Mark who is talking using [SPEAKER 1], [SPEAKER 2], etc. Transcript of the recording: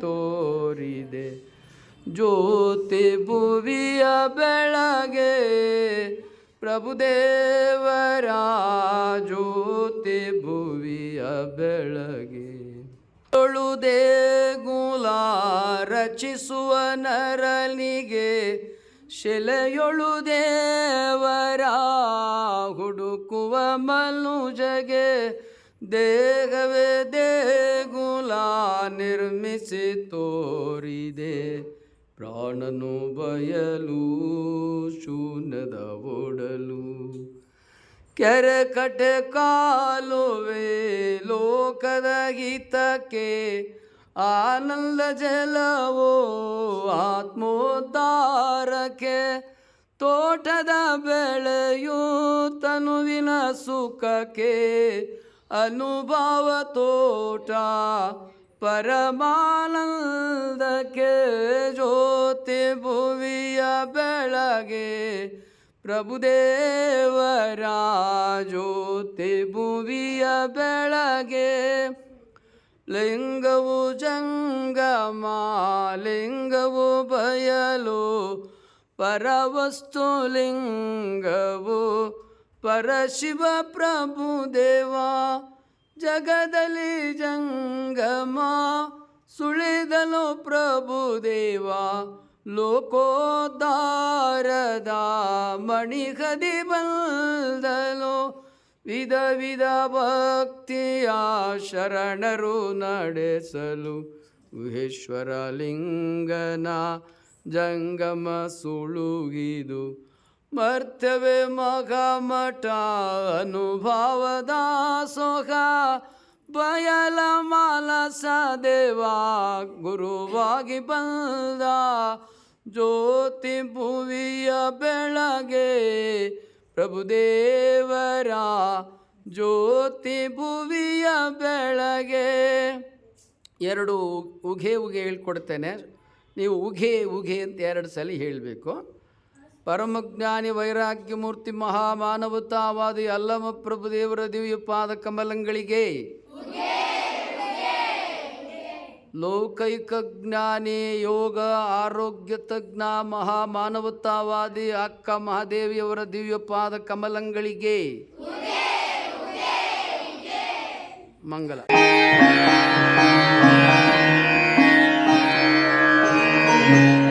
[SPEAKER 1] ತೋರಿದೆ. ಜ್ಯೋತಿ ಭುವಿಯ ಬೆಳಗೆ ಪ್ರಭುದೇವರ ಜ್ಯೋತಿ ಭುವಿಯ ಬೆಳಗೆ. ತೊಳು ದೇಗುಲ ರಚಿಸುವ ನರನಿಗೆ, ಶಿಲೆಯೊಳು ದೇವರ ಹುಡುಕುವ ಮನುಜಗೆ ದೇಹವೇ ದೇಗುಲ ನಿರ್ಮಿಸಿ ತೋರಿದೆ. ಪ್ರಾಣನು ಬಯಲು, ಶೂನ್ಯದ ಓಡಲು ಕೆರೆ ಕಟೆ ಕಾಲುವೆ, ಲೋಕದ ಹಿತಕ್ಕೆ ಆನಂದ ಜಲವೋ, ಆತ್ಮೋದ್ಧಾರಕ್ಕೆ ತೋಟದ ಬೆಳೆಯು, ತನುವಿನ ಸುಖಕ್ಕೆ ಅನುಭವ ತೋಟ ಪರಮಾನಂದಕ್ಕೆ ಜ್ಯೋತಿ ಭುವಿಯ ಬೆಳಗೆ ಪ್ರಭುದೇವರ ಜ್ಯೋತಿ ಭುವಿಯ ಬೆಳಗೆ. ಲಿಂಗವು ಜಂಗಮ, ಲಿಂಗವು ಬಯಲು, ಪರವಸ್ತು ಲಿಂಗವು ಪರಶಿವ ಪ್ರಭು ದೇವಾ, ಜಗದಲ್ಲಿ ಜಂಗಮ ಸುಳಿದಲು ಪ್ರಭುದೇವ ಲೋಕೋದ್ಧಾರದ ಮಣಿಗದಿ ಬಂದಲು ವಿಧ ವಿಧ ಭಕ್ತಿಯ ಶರಣರು ನಡೆಸಲು ಗುಹೇಶ್ವರ ಲಿಂಗನ ಜಂಗಮ ಸುಳುಗಿದು ಮರ್ತವೆ ಮಠ ಅನುಭವದ ಸೊಗ ಬಯಲ ಮಾಲಸ ದೇವ ಗುರುವಾಗಿ ಬಂದ. ಜ್ಯೋತಿ ಭುವಿಯ ಬೆಳಗೆ ಪ್ರಭುದೇವರ ಜ್ಯೋತಿ ಭುವಿಯ ಬೆಳಗೆ. ಎರಡು ಉಘೆ ಉಗೆ ಹೇಳ್ಕೊಡ್ತೇನೆ. ನೀವು ಉಘೆ ಉಘೆ ಅಂತ ಎರಡು ಸಲ ಹೇಳಬೇಕು. ಪರಮಜ್ಞಾನಿ ವೈರಾಗ್ಯಮೂರ್ತಿ ಮಹಾಮಾನವತಾವಾದಿ ಅಲ್ಲಮ ಪ್ರಭುದೇವರ ದಿವ್ಯ ಪಾದ ಕಮಲಂಗಳಿಗೆ ಲೌಕೈಕ ಜ್ಞಾನಿ ಯೋಗ ಆರೋಗ್ಯ ತಜ್ಞ ಮಹಾಮಾನವತಾವಾದಿ ಅಕ್ಕ ಮಹಾದೇವಿಯವರ ದಿವ್ಯ ಪಾದ ಕಮಲಂಗಳಿಗೆ ಮಂಗಲ ಿ.